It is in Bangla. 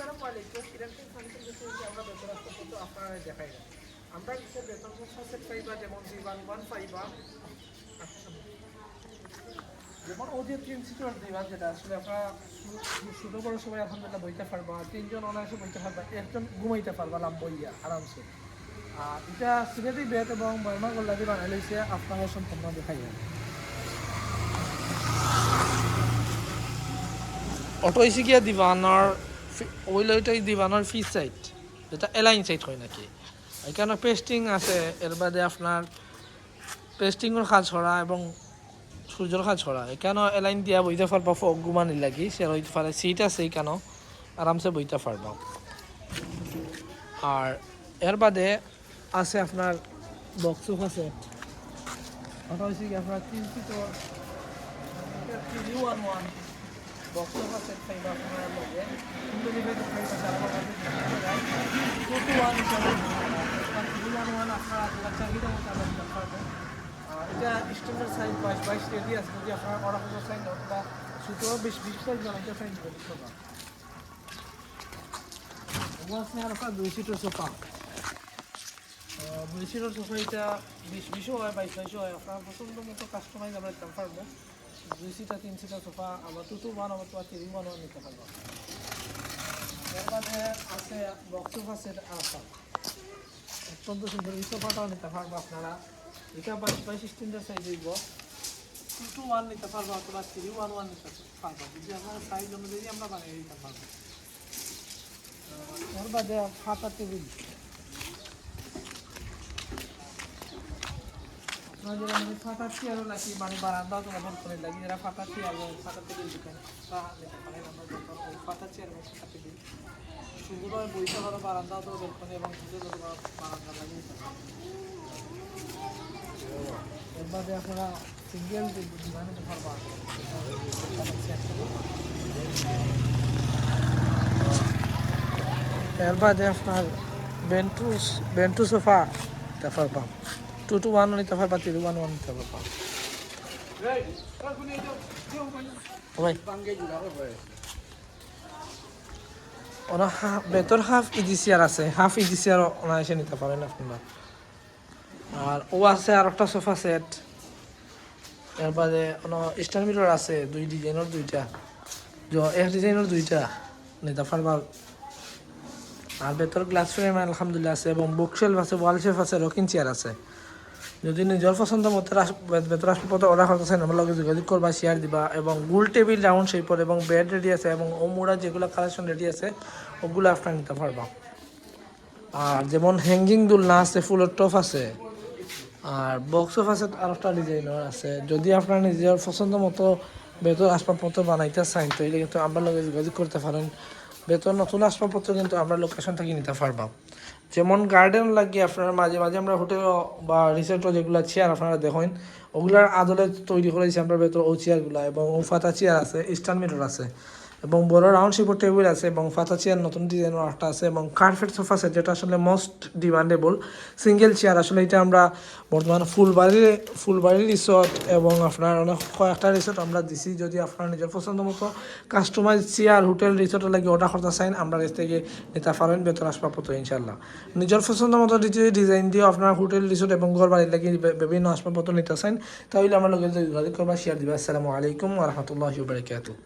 আসসালামু দেখাই না আমরা কিছু বেতন সেট পাইবা যেমন দিবান ওয়ান পাইবা যেমন ও যে তিন যেটা আসলে আপনারা ছোটো বড় সবাই আলহামদুলিল্লাহ বইতে পারবা তিনজন অনায়াসে বইতে পারবা একজন ঘুমাইতে পারবা লাম বইয়া আরামসে। আর এটা সিনেটি বেত বানাই লইছে আপনারা সম্পূর্ণ দেখাই অটো গিয়া দিবানৰ ওই লইটাই দিবানৰ ফি সাইড যেটা এলাইন সাইড হয় নাকি? এখানে পেস্টিং আছে, এর বাদে আপনার পেস্টিংয়ের কাজ ছড়া এবং সূর্যর কাজ ছড়া এখানে এলাইন দিয়া বইতে পারবা ফক লাগি সে হইতে পারে সিট আছে এখানেও আরামসে বইতে পারবা আর এর বাদে আছে আপনার বক্স আছে। ওটা হচ্ছে কি আপনার তিন থ্রি ওয়ান ওয়ান বক্স আছে ফাইভ আপনার কিন্তু যেটা ফাইভ আছে আমার কাছে টু টু ওয়ান হিসাবে থ্রি ওয়ান ওয়ান আপনার যেটা চাহিদা মতো আমরা দিতে পারব আর এটা স্ট্যান্ডার্ড সাইজ বাইশ বাইশ রেডি আছে। যদি আপনার অর্ডার করতে চাই বা ছোটো বিশ বিশ আপনার দুই দুই হয়, বাইশ, বাইশও হয়। আপনার পছন্দ মতো কাস্টমাইজ আমরা দিতে পারব। দুই সিটার তিন সিটার সোফা, আবার টু টু ওয়ান আবার তোমার থ্রি ওয়ান ওয়ান নিতে পারব এর মধ্যে আছে বক্স সোফা সেট আসাম অত্যন্ত সুন্দর। এই সোফাটাও নিতে পারব আপনারা। এটা বাইশ বাইশ স্ট্যান্ডার্ড সাইজ হইব টু টু ওয়ান নিতে পারব অথবা থ্রি ওয়ান ওয়ান নিতে পারব। যদি আপনার সাইজ অনুযায়ী আমরা বানিয়ে দিতে পারব। এর বাদে খাতা টেবিল। মানে ফাটা চেয়ারও লাগি বারান্দাও তো ব্যবহার করে লাগি যারা ফাটা চেয়ার ফাটা টেবিল দোকান তা নিতে পারেন আমরা যখন ওই ফাটা চেয়ার এবং ফাটা টেবিল সুন্দরভাবে বইতে পারো বারান্দাও তো বেলকনি এবং সুন্দর বারান্দা লাগিয়ে দিতে পারেন এর বাদে আপনারা আপনার বেন্টু সোফা নিতে পারবা টু ওয়ান নিতে পারবা থ্রি ওয়ান ওয়ান নিতে পারবা ভাই ওনা হাফ বেতর হাফ চেয়ার আছে। হাফ ইজি চেয়ার অনায়াসে নিতে পারেন আপনারা। আর ও আছে আর একটা সোফা সেট এর বাদে স্টার মিরর আছে, দুই ডিজাইনের দুইটা। এক ডিজাইনের দুইটা নিতে পারবা। আর ভেতর গ্লাস ফ্রেম আলহামদুলিল্লাহ আছে এবং বুক শেলফ আছে ওয়াল শেলফ আছে রকিং চেয়ার আছে। যদি নিজের পছন্দ মতো ভেতর আসবাবপত্র অর্ডার করতে চান আমার লগে যোগাযোগ করবা শেয়ার দিবা এবং গুল টেবিল রাউন্ড শেপর এবং বেড রেডি আছে এবং ওমুরা যেগুলো কালেকশন রেডি আছে, ওগুলো আপনার নিতে পারবা। আর যেমন হ্যাঙ্গিং দুলনা আছে, ফুলের টপ আছে, আর বক্স আছে আর একটা ডিজাইনের আছে। যদি আপনার নিজের পছন্দ মতো বেতন আসবাবপত্র বানাইতে চান তাহলে কিন্তু আমরা লগে যোগাযোগ করতে পারেন। বেতন নতুন আসবাবপত্র কিন্তু আমরা লোকেশন থেকে নিতে পারবা। যেমন গার্ডেন লাগে আপনার মাঝে মাঝে আমরা হোটেল বা রিসোর্টও যেগুলো চেয়ার আপনারা দেখেন, ওগুলার আদলে তৈরি করেছি আমরা ভেতর ও চেয়ারগুলো এবং ও ফাতা চেয়ার আছে স্টান মিরর আছে। এবং বড় রাউন্ড শেপের টেবিল আছে এবং ফাতা চেয়ার নতুন ডিজাইনের একটা আছে এবং কার্পেট সোফা সেট যেটা আসলে মোস্ট ডিমান্ডেবল সিঙ্গেল চেয়ার আসলে এটা আমরা বর্তমানে ফুলবাড়ির ফুলবাড়ি রিসোর্ট এবং আপনার অনেক কয়েকটা রিসোর্ট আমরা দিছি। যদি আপনার নিজের পছন্দ মতো কাস্টমাইজ চেয়ার হোটেল রিসোর্টের লাগে অর্ডার করতে চান আমরা কাছ থেকে নিতে পারেন, বেতন আসবাবপত্র ইনশাল্লাহ নিজের পছন্দ মতো ডিজাইন দিয়ে আপনার হোটেল রিসোর্ট এবং ঘর বাড়ির লাগে বিভিন্ন আসবাবপত্র নিতে চান তাহলে আমরা লোকের যোগাযোগ করবা শেয়ার দিবা। আসসালামু আলাইকুম রহমতুল্লাহ বারকাতুহ।